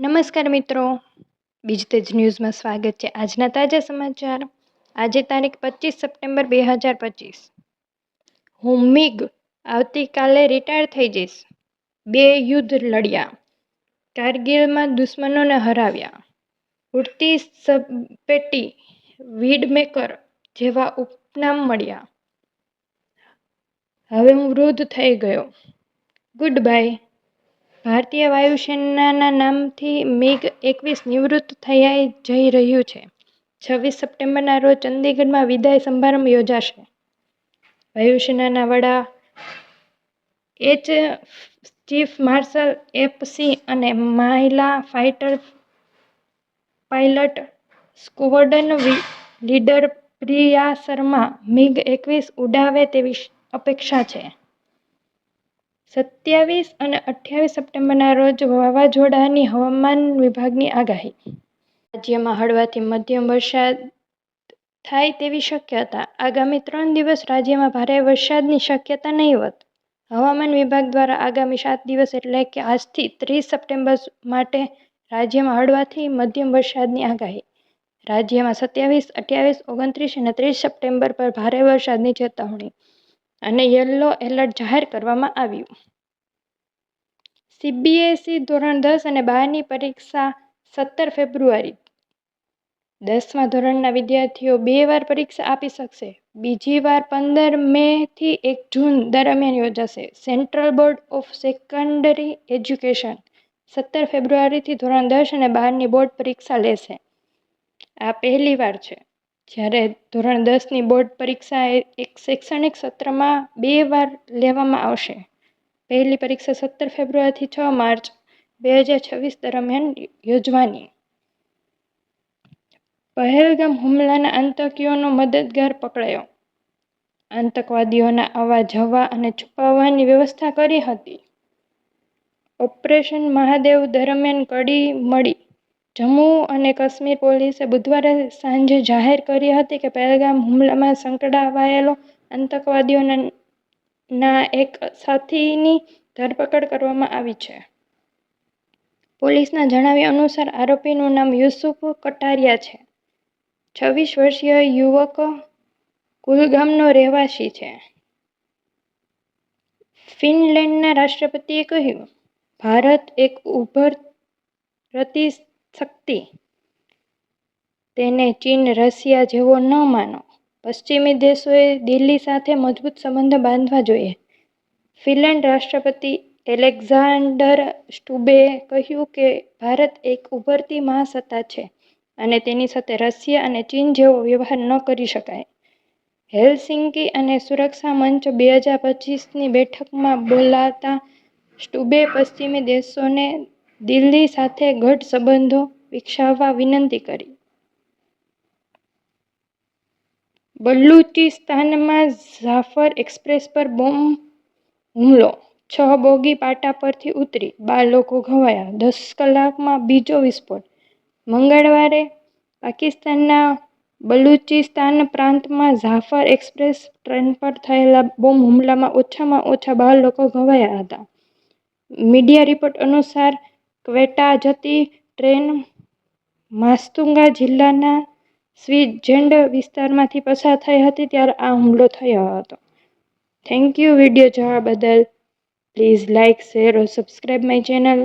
નમસ્કાર મિત્રો. બીજતેજ ન્યૂઝમાં સ્વાગત છે આજના તાજા સમાચાર. આજે તારીખ પચીસ સપ્ટેમ્બર બે હજાર પચીસ. હું મિગ આવતીકાલે રિટાયર થઈ જઈશ. બે યુદ્ધ લડ્યા. કારગિલમાં દુશ્મનોને હરાવ્યા. ઉડતી સપેટી વીડમેકર જેવા ઉપનામ મળ્યા. હવે હું વૃદ્ધ થઈ ગયો. ગુડ બાય ભારતીય વાયુસેનાના નામથી મિગ એકવીસ નિવૃત્ત થયા જઈ રહ્યું છે. છવ્વીસ સપ્ટેમ્બરના રોજ ચંદીગઢમાં વિદાય સમારંભ યોજાશે. વાયુસેનાના વડા એચ ચીફ માર્શલ એફ સિંહ અને મહિલા fighter pilot squadron leader Priya Sharma MiG એકવીસ ઉડાવે તેવી અપેક્ષા છે. સત્યાવીસ અને અઠ્યાવીસ સપ્ટેમ્બરના રોજ વાવાઝોડાની હવામાન વિભાગની આગાહી. રાજ્યમાં હળવાથી મધ્યમ વરસાદ થાય તેવી શક્યતા. આગામી ત્રણ દિવસ રાજ્યમાં ભારે વરસાદની શક્યતા નહીવત હવામાન વિભાગ દ્વારા આગામી સાત દિવસ એટલે કે આજથી ત્રીસ સપ્ટેમ્બર માટે રાજ્યમાં હળવાથી મધ્યમ વરસાદની આગાહી. રાજ્યમાં સત્યાવીસ, અઠ્યાવીસ, ઓગણત્રીસ અને ત્રીસ સપ્ટેમ્બર પર ભારે વરસાદની ચેતવણી. અને યલો એલર્ટ જાહેર કરવામાં આવ્યું. સીબીએસઈ ધોરણ દસ અને બારની પરીક્ષા સત્તર ફેબ્રુઆરી. દસમા ધોરણના વિદ્યાર્થીઓ બે વાર પરીક્ષા આપી શકશે. બીજી વાર પંદર મે થી એક જૂન દરમિયાન યોજાશે. Central Board of Secondary Education સત્તર ફેબ્રુઆરીથી ધોરણ દસ અને બારની બોર્ડ પરીક્ષા લેશે. આ પહેલી વાર છે. જ્યારે ધોરણ દસની બોર્ડ પરીક્ષા એક શૈક્ષણિક સત્રમાં બે વાર લેવામાં આવશે. પહેલી પરીક્ષા સત્તર ફેબ્રુઆરીથી છ માર્ચ બે હજાર છવ્વીસ દરમિયાન યોજવાની. પહેલગામ હુમલાના આતંકીઓનો મદદગાર પકડાયો. આતંકવાદીઓના આવવા જવા અને છુપાવવાની વ્યવસ્થા કરી હતી. ઓપરેશન મહાદેવ દરમિયાન કડી મળી. જમ્મુ અને કાશ્મીર પોલીસે બુધવારે સાંજે જાહેર કરી હતી કે પહેલગામ હુમલામાં સંકળાવાયેલો આતંકવાદીઓના એક સાથીની ધરપકડ કરવામાં આવી છે. પોલીસના જણાવ્યા અનુસાર આરોપીનું નામ યુસુફ કટારિયા છે. છવ્વીસ વર્ષીય યુવક કુલગામનો રહેવાસી છે. ફિનલેન્ડના રાષ્ટ્રપતિએ કહ્યું, ભારત એક ઉભરતી શક્તિ. તેને ચીન, રશિયા જેવો ન માનો. પશ્ચિમી દેશોએ દિલ્હી સાથે મજબૂત સંબંધ બાંધવા જોઈએ. ફિનલેન્ડ રાષ્ટ્રપતિ એલેક્ઝાન્ડર સ્ટુબે કહ્યું કે ભારત એક ઉભરતી મહાસત્તા છે અને તેની સાથે રશિયા અને ચીન જેવો વ્યવહાર ન કરી શકાય. હેલસિંકી અને સુરક્ષા મંચ બે હજાર પચીસની બેઠકમાં બોલાતા સ્ટુબે પશ્ચિમી દેશોને દિલ્હી સાથે ગાઢ સંબંધો વિકસાવવા વિનંતી કરી. બલુચિસ્તાનમાં ઝાફર એક્સપ્રેસ પર બોમ્બ હુમલો, છ બોગી પાટા પરથી ઉતરી, બાર લોકો ઘવાયા, દસ કલાકમાં બીજો વિસ્ફોટ. મંગળવારે પાકિસ્તાનના બલુચિસ્તાન પ્રાંતમાં ઝાફર એક્સપ્રેસ ટ્રેન પર થયેલા બોમ્બ હુમલામાં ઓછામાં ઓછા બાર લોકો ઘવાયા હતા. મીડિયા રિપોર્ટ અનુસાર ક્વેટા જતી ટ્રેન માસ્તુંગા જિલ્લાના સ્વિટ્ઝર્લેન્ડ વિસ્તારમાંથી પસાર થઈ હતી ત્યારે આ હુમલો થયો હતો. થેન્ક યુ વીડિયો જોવા બદલ. Please like share or subscribe my channel